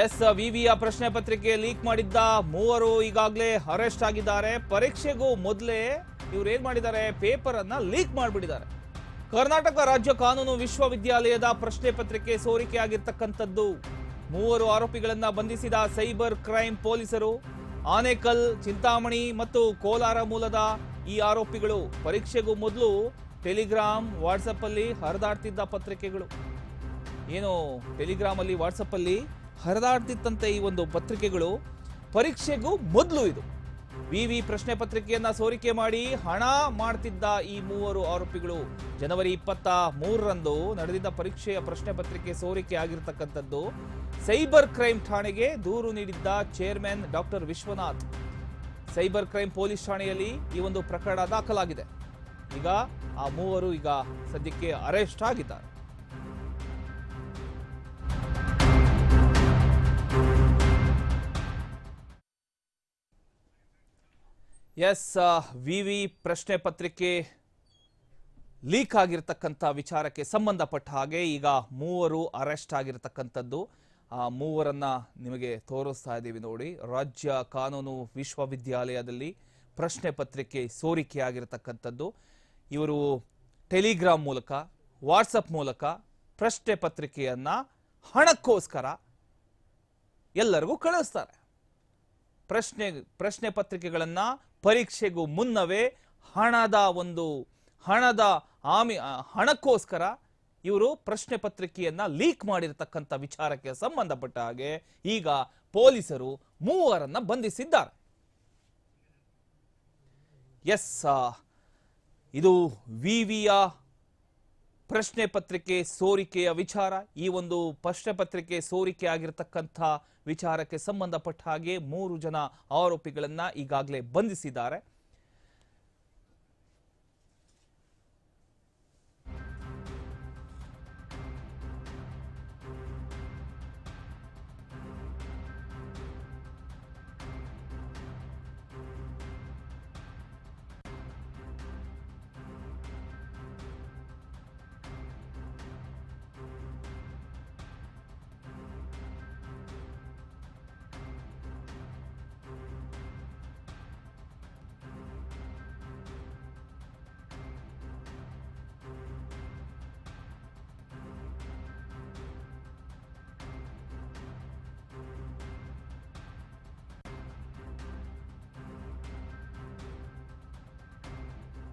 S ವಿವಿಯ ಪ್ರಶ್ನೆ ಪತ್ರಿಕೆ ಲೀಕ್ ಮಾಡಿದ್ದ ಮೂವರು ಈಗಾಗಲೇ ಅರೆಸ್ಟ್ ಆಗಿದ್ದಾರೆ. ಪರೀಕ್ಷೆಗೂ ಮೊದಲೇ ಇವ್ರು ಏನ್ ಮಾಡಿದ್ದಾರೆ? ಪೇಪರ್ ಅನ್ನ ಲೀಕ್ ಮಾಡಿಬಿಟ್ಟಿದ್ದಾರೆ. ಕರ್ನಾಟಕ ರಾಜ್ಯ ಕಾನೂನು ವಿಶ್ವವಿದ್ಯಾಲಯದ ಪ್ರಶ್ನೆ ಪತ್ರಿಕೆ ಸೋರಿಕೆಯಾಗಿರ್ತಕ್ಕಂಥದ್ದು ಮೂವರು ಆರೋಪಿಗಳನ್ನ ಬಂಧಿಸಿದ ಸೈಬರ್ ಕ್ರೈಮ್ ಪೊಲೀಸರು, ಆನೇಕಲ್, ಚಿಂತಾಮಣಿ ಮತ್ತು ಕೋಲಾರ ಮೂಲದ ಈ ಆರೋಪಿಗಳು. ಪರೀಕ್ಷೆಗೂ ಮೊದಲು ಟೆಲಿಗ್ರಾಮ್ ವಾಟ್ಸಪ್ ಅಲ್ಲಿ ಹರಿದಾಡ್ತಿದ್ದ ಪತ್ರಿಕೆಗಳು. ಏನು ಟೆಲಿಗ್ರಾಮ್ ಅಲ್ಲಿ ವಾಟ್ಸಪ್ ಅಲ್ಲಿ ಹರಿದಾಡ್ತಿತ್ತಂತೆ ಈ ಒಂದು ಪತ್ರಿಕೆಗಳು. ಪರೀಕ್ಷೆಗೂ ಮೊದಲು ಇದು. ವಿವಿ ಪ್ರಶ್ನೆ ಪತ್ರಿಕೆಯನ್ನ ಸೋರಿಕೆ ಮಾಡಿ ಹಣ ಮಾಡ್ತಿದ್ದ ಈ ಮೂವರು ಆರೋಪಿಗಳು ಜನವರಿ ಇಪ್ಪತ್ತ ಮೂರರಂದು ನಡೆದಿದ್ದ ಪರೀಕ್ಷೆಯ ಪ್ರಶ್ನೆ ಪತ್ರಿಕೆ ಸೋರಿಕೆ ಆಗಿರ್ತಕ್ಕಂಥದ್ದು. ಸೈಬರ್ ಕ್ರೈಮ್ ಠಾಣೆಗೆ ದೂರು ನೀಡಿದ್ದ chairman doctor Vishwanath. Cyber crime police ಠಾಣೆಯಲ್ಲಿ ಈ ಒಂದು ಪ್ರಕರಣ ದಾಖಲಾಗಿದೆ. ಈಗ ಆ ಮೂವರು ಈಗ ಸದ್ಯಕ್ಕೆ ಅರೆಸ್ಟ್ ಆಗಿದ್ದಾರೆ. ಎಸ್ ವಿವಿ ಪ್ರಶ್ನೆ ಪತ್ರಿಕೆ ಲೀಕ್ ಆಗಿರತಕ್ಕಂಥ ವಿಚಾರಕ್ಕೆ ಸಂಬಂಧಪಟ್ಟ ಹಾಗೆ ಈಗ ಮೂವರು ಅರೆಸ್ಟ್ ಆಗಿರತಕ್ಕಂಥದ್ದು. ಆ, ಮೂವರನ್ನ ನಿಮಗೆ ತೋರಿಸ್ತಾ ಇದ್ದೀವಿ ನೋಡಿ. ರಾಜ್ಯ ಕಾನೂನು ವಿಶ್ವವಿದ್ಯಾಲಯದಲ್ಲಿ ಪ್ರಶ್ನೆ ಪತ್ರಿಕೆ ಸೋರಿಕೆ ಆಗಿರತಕ್ಕಂಥದ್ದು ಇವರು ಟೆಲಿಗ್ರಾಮ್ ಮೂಲಕ, ವಾಟ್ಸಪ್ ಮೂಲಕ ಪ್ರಶ್ನೆ ಪತ್ರಿಕೆಯನ್ನ ಹಣಕ್ಕೋಸ್ಕರ ಎಲ್ಲರಿಗೂ ಕಳಿಸ್ತಾರೆ. ಪ್ರಶ್ನೆ ಪ್ರಶ್ನೆ ಪತ್ರಿಕೆಗಳನ್ನು ಪರೀಕ್ಷೆಗೂ ಮುನ್ನವೇ ಹಣದ ಒಂದು, ಹಣದ ಆಮಿ ಹಣಕ್ಕೋಸ್ಕರ ಇವರು ಪ್ರಶ್ನೆ ಪತ್ರಿಕೆಯನ್ನ ಲೀಕ್ ಮಾಡಿರತಕ್ಕಂಥ ವಿಚಾರಕ್ಕೆ ಸಂಬಂಧಪಟ್ಟ ಹಾಗೆ ಈಗ ಪೊಲೀಸರು ಮೂವರನ್ನ ಬಂಧಿಸಿದ್ದಾರೆ. ಎಸ್ ಇದು ವಿವಿಯ ಪ್ರಶ್ನೆ ಪತ್ರಿಕೆ ಸೋರಿಕೆಯ ವಿಚಾರ, ಈ ಒಂದು ಪ್ರಶ್ನೆ ಪತ್ರಿಕೆ ಸೋರಿಕೆ ಆಗಿರತಕ್ಕಂಥ ವಿಚಾರಕ್ಕೆ ಸಂಬಂಧಪಟ್ಟ ಹಾಗೆ ಮೂರು ಜನ ಆರೋಪಿಗಳನ್ನ ಈಗಾಗಲೇ ಬಂಧಿಸಿದ್ದಾರೆ.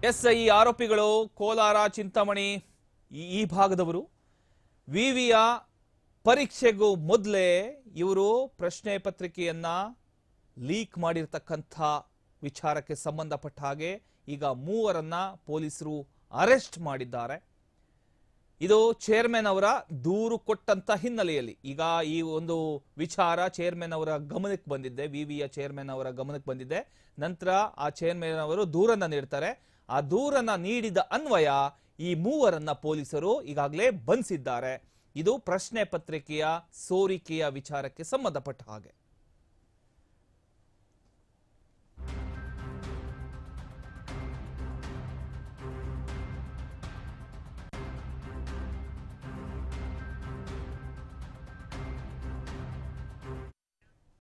ಎಸ್ ಈ ಆರೋಪಿಗಳು ಕೋಲಾರ, ಚಿಂತಾಮಣಿ, ಈ- ಭಾಗದವರು. ವಿವಿಯ ಪರೀಕ್ಷೆಗೂ ಮೊದಲೇ ಇವರು ಪ್ರಶ್ನೆ ಪತ್ರಿಕೆಯನ್ನ ಲೀಕ್ ಮಾಡಿರ್ತಕ್ಕಂಥ ವಿಚಾರಕ್ಕೆ ಸಂಬಂಧಪಟ್ಟ ಹಾಗೆ ಈಗ ಮೂವರನ್ನ ಪೊಲೀಸರು ಅರೆಸ್ಟ್ ಮಾಡಿದ್ದಾರೆ. ಇದು ಚೇರ್ಮನ್ ಅವರ ದೂರು ಕೊಟ್ಟಂತ ಹಿನ್ನೆಲೆಯಲ್ಲಿ. ಈಗ ಈ ಒಂದು ವಿಚಾರ ಚೇರ್ಮನ್ ಅವರ ಗಮನಕ್ಕೆ ಬಂದಿದ್ದೆ ವಿವಿಯ ಚೇರ್ಮನ್ ಅವರ ಗಮನಕ್ಕೆ ಬಂದಿದ್ದೆ ನಂತರ ಆ ಚೇರ್ಮನ್ ಅವರು ದೂರನ್ನ ನೀಡ್ತಾರೆ. ಆ ದೂರನ್ನ ನೀಡಿದ ಅನ್ವಯ ಈ ಮೂವರನ್ನ ಪೊಲೀಸರು ಈಗಾಗಲೇ ಬಂಧಿಸಿದ್ದಾರೆ. ಇದು ಪ್ರಶ್ನೆ ಪತ್ರಿಕೆಯ ಸೋರಿಕೆಯ ವಿಚಾರಕ್ಕೆ ಸಂಬಂಧಪಟ್ಟ ಹಾಗೆ.